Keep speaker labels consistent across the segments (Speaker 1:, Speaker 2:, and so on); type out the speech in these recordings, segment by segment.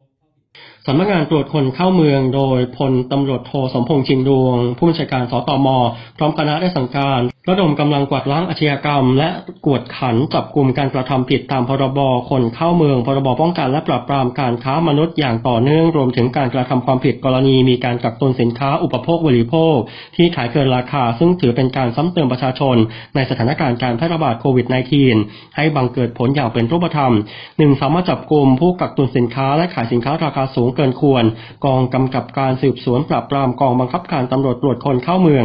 Speaker 1: of สำนักงานตรวจคนเข้าเมืองโดยพลตำรวจโทสมพงษ์ชินดวง ผู้บัญชาการสตม พร้อมคณะได้สั่งการ ระดมกำลังกวาดล้างอาชญากรรม และกวดขันจับกลุ่มการกระทำผิดตามพรบคนเข้าเมือง พรบป้องกันและปราบปรามการค้ามนุษย์อย่างต่อเนื่องรวมถึงการกระทำความผิดกรณีมีการกักตุนสินค้าอุปโภคบริโภค ที่ขายเกินราคา ซึ่งถือเป็นการซ้ำเติมประชาชน ในสถานการณ์การแพร่ระบาดโควิด -19 ให้บังเกิดผลอย่างเป็นรูปธรรมหนึ่งสามารถจับกลุ่มผู้กักตุนสินค้าและขายสินค้าราคาสูงเกินควร กองกำกับการสืบสวนปราบปรามกองบังคับการตำรวจตรวจคนเข้าเมือง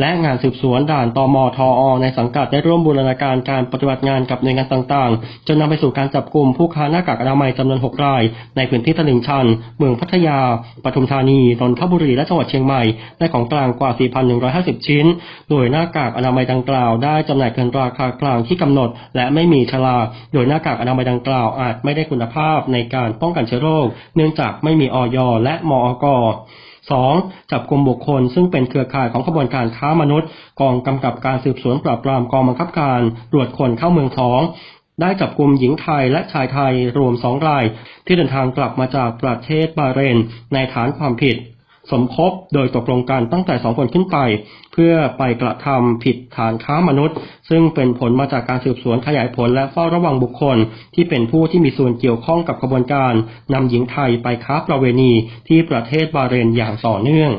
Speaker 1: และงานสืบสวนด่านตมทอ ในสังกัดได้ร่วมบูรณาการการปฏิบัติงานกับหน่วยงานต่างๆ จนนำไปสู่การจับกลุ่มผู้ค้าหน้ากากอนามัยจำนวน 6 ราย ในพื้นที่ตลิ่งชัน เมืองพัทยา ปทุมธานี นนทบุรี และจังหวัดเชียงใหม่ ได้ของกลางกว่า 4,150 ชิ้น โดยหน้ากากอนามัยดังกล่าวได้จำหน่ายเกินราคากลางที่กำหนด และไม่มีฉลาก โดยหน้ากากอนามัยดังกล่าวอาจไม่ได้คุณภาพในการป้องกันเชื้อโรค เนื่องจากไม่มีออยและมอก 2. จับกลุ่มบุคคล ซึ่งเป็นเครือข่ายของขบวนการค้ามนุษย์ กองกำกับการสืบสวนปราบปรามกองบังคับการตรวจคนเข้าเมืองสองได้จับกลุ่มหญิงไทยและชายไทยรวมสองราย ที่เดินทางกลับมาจากประเทศบาเรน ในฐานความผิด สมคบโดยตกลงกันตั้งแต่สองคนขึ้นไป เพื่อไปกระทำผิดฐานค้ามนุษย์ ซึ่งเป็นผลมาจากการสืบสวนขยายผลและเฝ้าระวังบุคคล ที่เป็นผู้ที่มีส่วนเกี่ยวข้องกับกระบวนการนำหญิงไทยไปค้าประเวณีที่ประเทศบาเรนอย่างต่อเนื่อง